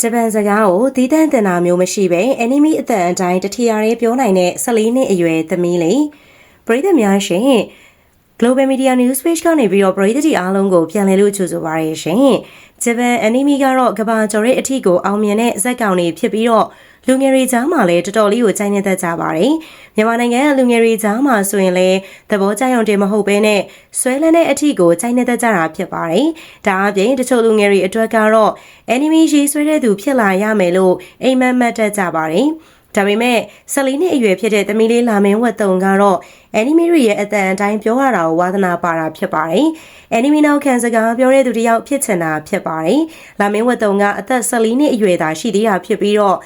ဂျပန်စကားကိုတည်တံ့တင်တာမျိုးမရှိပဲ enemy အတန်အတိုင်းတထီရရဲပြောနိုင်တဲ့14နှစ်အရွယ်သမီးလေးပရိသတ်များရှင် Global Media News Page ကနေပြီးတော့ပရိသတ်တီအားလုံးကိုပြန်လည်လို့ကြိုဆိုပါရရှင်ဂျပန် enemy ကတော့ကဘာကျော်ရဲ့အထီကိုအောင်မြင်တဲ့ဇက်ကောင်တွေဖြစ်ပြီးတော့လူငယ်တွေကြားမှာလည်းတော်တော်လေးကိုကြိုက်နေတတ်ကြပါတယ်မြန်မာနိုင်ငံကလူငယ်တွေကြားမှာဆိုရင်လည်းသဘောကျရုံတင်မဟုတ်ဘဲနဲ့ဆွဲလန်းတဲ့အထီကိုကြိုက်နေတတ်ကြတာဖြစ်ပါတယ်ဒါအပြင်တချို့လူငယ်တွေအတွက်ကတော့ enemy ရေးဆွဲတဲ့သူဖြစ်လာရမယ်လို့အိမ်မက်မက်တတ်ကြပါတယ် ဒါပေမဲ့14နှစ်အရွယ်ဖြစ်တဲ့သမီးလေးလာမင်းဝတ်တုံကတော့ anime တွေရဲ့အတန်အတိုင်းပြောရတာကိုဝါသနာပါတာဖြစ်ပါတယ်။ anime နောက်ခံစကားပြောတဲ့သူတစ်ယောက်ဖြစ်ချင်တာဖြစ်ပါတယ်။လာမင်းဝတ်တုံကအသက်14နှစ်အရွယ်သာရှိသေးတာဖြစ်ပြီးတော့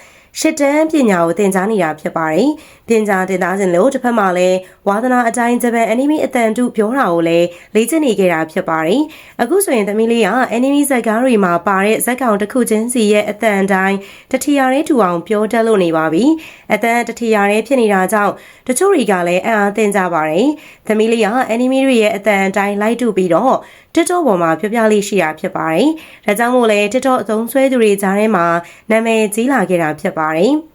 ရှစ်တန်းပညာကိုသင်ကြားနေတာဖြစ်ပါတယ်။သင်ကြားတင်သားခြင်းလို့တစ်ဖက်မှာလည်းဝါသနာအတိုင်းဂျပန် anime အတန်တုပြောတာကိုလည်းလေ့ကျင့်နေကြတာဖြစ်ပါတယ်။အခုဆိုရင်သမီးလေးက anime ဇာတ်ကားတွေမှာပါတဲ့ဇာတ်ကောင်တစ်ခုချင်းစီရဲ့အတန်တိုင်းတထီရတဲ့ထူအောင်ပြောတတ်လို့နေပါပြီ။အတန်တထီရတဲ့ဖြစ်နေတာကြောင့်တချို့တွေကလည်းအံ့အားသင်ကြပါတယ်။သမီးလေးက anime တွေရဲ့အတန်တိုင်းလိုက်တူပြီးတော့ TikTok ပေါ်မှာပြောပြလေးရှိတာဖြစ်ပါတယ်။ဒါကြောင့်မို့လဲ TikTok အသုံးဆွဲသူတွေကြားထဲမှာနာမည်ကြီးလာခဲ့တာဖြစ်ပါတယ်။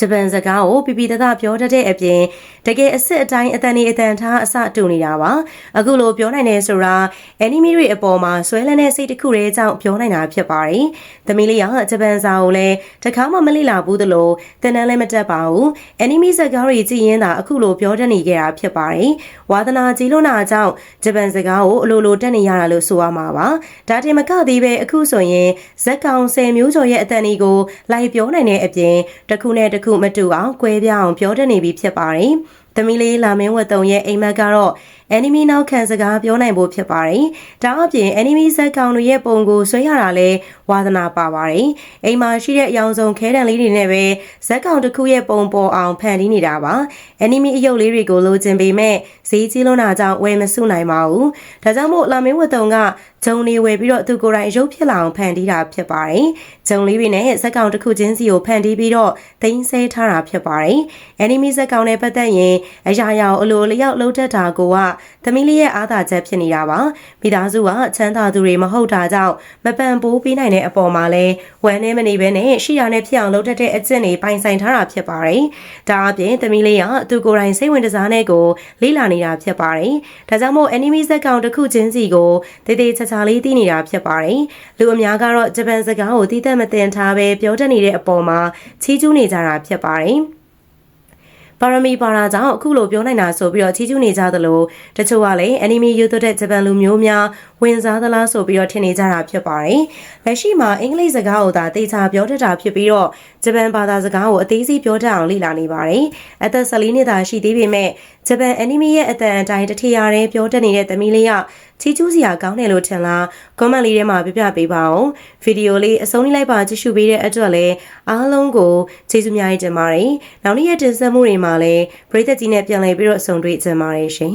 ဂျပန်စကားကိုပြပြတသားပြောတတ်တဲ့အပြင်တကယ်အစ်စ်အတိုင်းအတန်နေအတန်ထားအစတူနေတာပါအခုလိုပြောနိုင်တယ်ဆိုတာ enemy တွေအပေါ်မှာဆွဲလန်းတဲ့စိတ်တစ်ခုတည်းကြောင့်ပြောနိုင်တာဖြစ်ပါတယ်သမီးလေးကဂျပန်စာကိုလည်းတခါမှမလေ့လာဘူးသလိုတန်တန်းလည်းမတက်ပါဘူး enemy စကားတွေကြည့်ရင်းသာအခုလိုပြောတတ်နေကြတာဖြစ်ပါတယ်ဝါသနာကြီးလို့နာကြောင့်ဂျပန်စကားကိုအလိုလိုတက်နေရတာလို့ဆိုရမှာပါဒါတင်မကသေးပဲအခုဆိုရင်ဇက်ကောင်10မျိုးကျော်ရဲ့အတန်တွေကိုလိုက်ပြောနိုင်တဲ့အပြင်တစ်ခုနဲ့တစ်ခုမတူအောင်꿰ပြအောင်ပြောတတ်နေပြီဖြစ်ပါတယ်။သမီးလေးလာမင်းဝတ်တုံရဲ့အိမ်မက်ကတော့ enemy နောက်ခံစကားပြောနိုင်ဖို့ဖြစ်ပါတယ်။ဒါအပြင် enemy ဇက်ကောင်တွေရဲ့ပုံကိုဆွဲရတာလဲဝါသနာပါပါတယ်။အိမ်မှာရှိတဲ့အယောင်ဆုံးခဲတံလေးတွေနဲ့ပဲဇက်ကောင်တစ်ခုရဲ့ပုံပေါ်အောင်ဖန်တီးနေတာပါ။ enemy အယုတ်လေးတွေကိုလိုချင်ပေမဲ့ဈေးကြီးလွန်းတာကြောင့်ဝယ်မစုနိုင်ပါဘူး။ဒါကြောင့်မို့လာမင်းဝတ်တုံကဂျုံလေးဝယ်ပြီးတော့သူကိုယ်တိုင်ရုပ်ဖြစ်လာအောင်ဖန်တီးတာဖြစ်ပါတယ်။ဂျုံလေးတွေနဲ့ဇက်ကောင်တစ်ခုချင်းစီကိုဖန်တီးပြီးတော့တင်းဆဲထားတာဖြစ်ပါတယ်။ enemy ဇက်ကောင်နဲ့ပတ်သက်ရင်အရာရာအလိုလျောက်လှုပ်တတ်တာကိုကသမီးလေးရဲ့အားသာချက်ဖြစ်နေတာပါမိသားစုကချမ်းသာသူတွေမဟုတ်တာကြောင့်မပန်ပိုးပေးနိုင်တဲ့အပေါ်မှာလဲဝမ်းနေမနေဘဲနဲ့ရှိရနဲ့ဖြစ်အောင်လုပ်တတ်တဲ့အကျင့်တွေပိုင်ဆိုင်ထားတာဖြစ်ပါတယ်ဒါအပြင်သမီးလေးကသူကိုယ်တိုင်စိတ်ဝင်စားတဲ့ကိုလေးလာနေတာဖြစ်ပါတယ်ဒါကြောင့်မို့ enemy ဇက်ကောင်တစ်ခုချင်းစီကိုတေးသေးချာချာလေးသိနေတာဖြစ်ပါတယ်လူအများကတော့ဂျပန်စကားကိုတီးသက်မတင်ထားပဲပြောတတ်နေတဲ့အပေါ်မှာချီးကျူးနေကြတာဖြစ်ပါတယ် ပါရမီပါရာကြောင့်အခုလိုပြောနိုင်တာဆိုပြီးတော့ချီးကျူးနေကြသလိုတချို့ကလည်း anime ယူသွတဲ့ဂျပန်လူမျိုးများဝင်စားသလားဆိုပြီးတော့ထင်နေကြတာဖြစ်ပါတယ်။လက်ရှိမှာအင်္ဂလိပ်စကားကိုသာတေချာပြောတတ်တာဖြစ်ပြီးတော့ဂျပန်ဘာသာစကားကိုအသေးစိတ်ပြောတတ်အောင်လေ့လာနေပါတယ်။အသက်14နှစ်သာရှိသေးပေမဲ့ ဂျပန် anime ရဲ့အတန်အတိုင်းတထရရဲပြောတတ်နေတဲ့သမီးလေးကချီးကျူးစရာကောင်းတယ်လို့ထင်လား comment လေးထဲမှာပြပြပေးပါအောင်ဗီဒီယိုလေးအဆုံးလေးလိုက်ပါကြည့်ရှုပေးတဲ့အတွက်လည်းအားလုံးကိုကျေးဇူးများကြီးတင်ပါတယ်နောက်နေ့ရက်တင်ဆက်မှုတွေမှာလည်းပရိသတ်ကြီးနဲ့ပြန်လည်ပြီးတော့ဆုံတွေ့ကြပါရရှင်